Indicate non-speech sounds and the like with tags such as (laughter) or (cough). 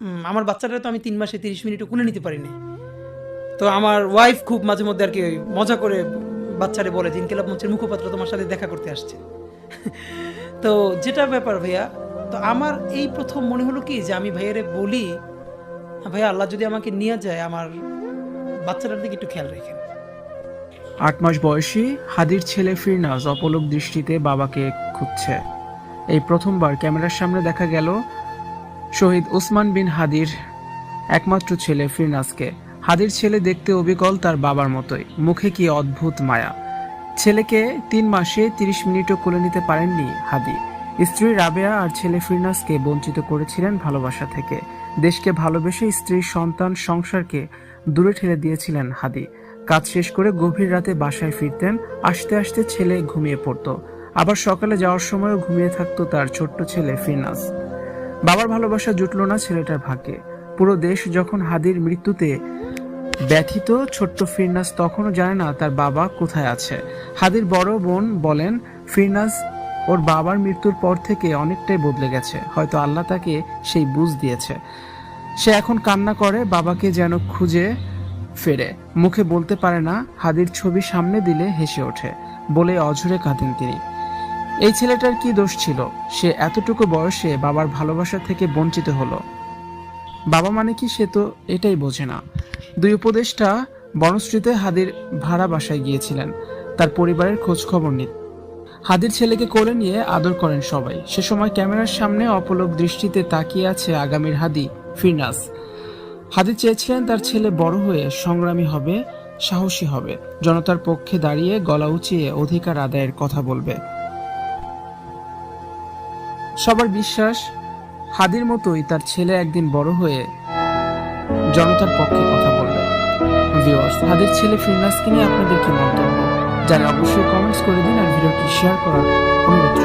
আমার বাচ্চাটা তো আমি তিন মাসে তিরিশ মিনিটও কুলে নিতে পারিনি। তো আমার ওয়াইফ খুব মাঝে মধ্যে আর কি মজা করে বাচ্চারে বলে যে, ইনকেলাব মঞ্চের মুখপাত্র তোমার সাথে দেখা করতে আসছে। (laughs) তো যেটা ব্যাপার ভাইয়া, তো আমার এই প্রথম মনে হলো কি যে, আমি ভাইয়ারে বলি, ভাইয়া, আল্লাহ যদি আমাকে নিয়ে যায়, আমার বাচ্চাটার দিকে একটু খেয়াল রাখেন। আট মাস বয়সী হাদির ছেলে ফিরনাজ অপলক দৃষ্টিতে বাবাকে খুঁজছে। এই প্রথমবার ক্যামেরার সামনে দেখা গেল শহীদ ওসমান বিন হাদির একমাত্র ছেলে ফিরনাজকে হাদির ছেলে দেখতে অবিকল তার বাবার মতোই। মুখে কি অদ্ভুত মায়া। ছেলেকে তিন মাসে তিরিশ মিনিটও কোলে নিতে পারেননি হাদি। স্ত্রী রাবেয়া আর ছেলে ফিরনাজকে বঞ্চিত করেছিলেন ভালোবাসা থেকে। দেশকে ভালোবেসে স্ত্রীর সন্তান, সংসারকে দূরে ঠেলে দিয়েছিলেন হাদি। কাজ শেষ করে গভীর রাতে বাসায় ফিরতেন, আসতে আসতে ছেলে ঘুমিয়ে পড়তো। আবার সকালে যাওয়ার সময়ও ঘুমিয়ে থাকতো তার ছোট্ট ছেলে ফিরনাজ বাবার ভালোবাসা জুটল না ছেলেটার ভাগ্যে। পুরো দেশ যখন হাদির মৃত্যুতে ব্যথিত, ছোট্ট ফিরনাস তখনও জানে না তার বাবা কোথায় আছে। হাদির বড় বোন বলেন, ফিরনাস ওর বাবার মৃত্যুর পর থেকে অনেকটাই বদলে গেছে। হয়তো আল্লাহ তাকে সেই বুঝ দিয়েছে। সে এখন কান্না করে, বাবাকে যেন খুঁজে ফেরে। মুখে বলতে পারে না, হাদির ছবি সামনে দিলে হেসে ওঠে। বলে অঝরে কাঁদেন তিনি। এই ছেলেটার কি দোষ ছিল? সে এতটুকু বয়সে বাবার ভালোবাসা থেকে বঞ্চিত হলো। বাবা মানে কি সে তো এটাই বোঝে না। দুই উপদেষ্টা বনশ্রীতে হাদির ভাড়া বাসায় গিয়েছিলেন। তার পরিবারের খোঁজ খবর নিতে হাদির ছেলেকে কোলে নিয়ে আদর করেন সবাই। সে সময় ক্যামেরার সামনে অপলক দৃষ্টিতে তাকিয়ে আছে আগামীর হাদি, ফিরনাস। হাদি চেয়েছিলেন তার ছেলে বড় হয়ে সংগ্রামী হবে, সাহসী হবে। জনতার পক্ষে দাঁড়িয়ে গলা উঁচিয়ে অধিকার আদায়ের কথা বলবে। সবার বিশ্বাস, হাদির মতোই তার ছেলে একদিন বড় হয়ে জনতার পক্ষে কথা বলবে। ভিউয়ার্স হাদির ছেলে ফিরনাসকে নিয়ে আপনাদের কি মন্তব্য? জানা অবশ্যই কমেন্টস করে দিন আর ভিডিওটি শেয়ার করার অনুরোধ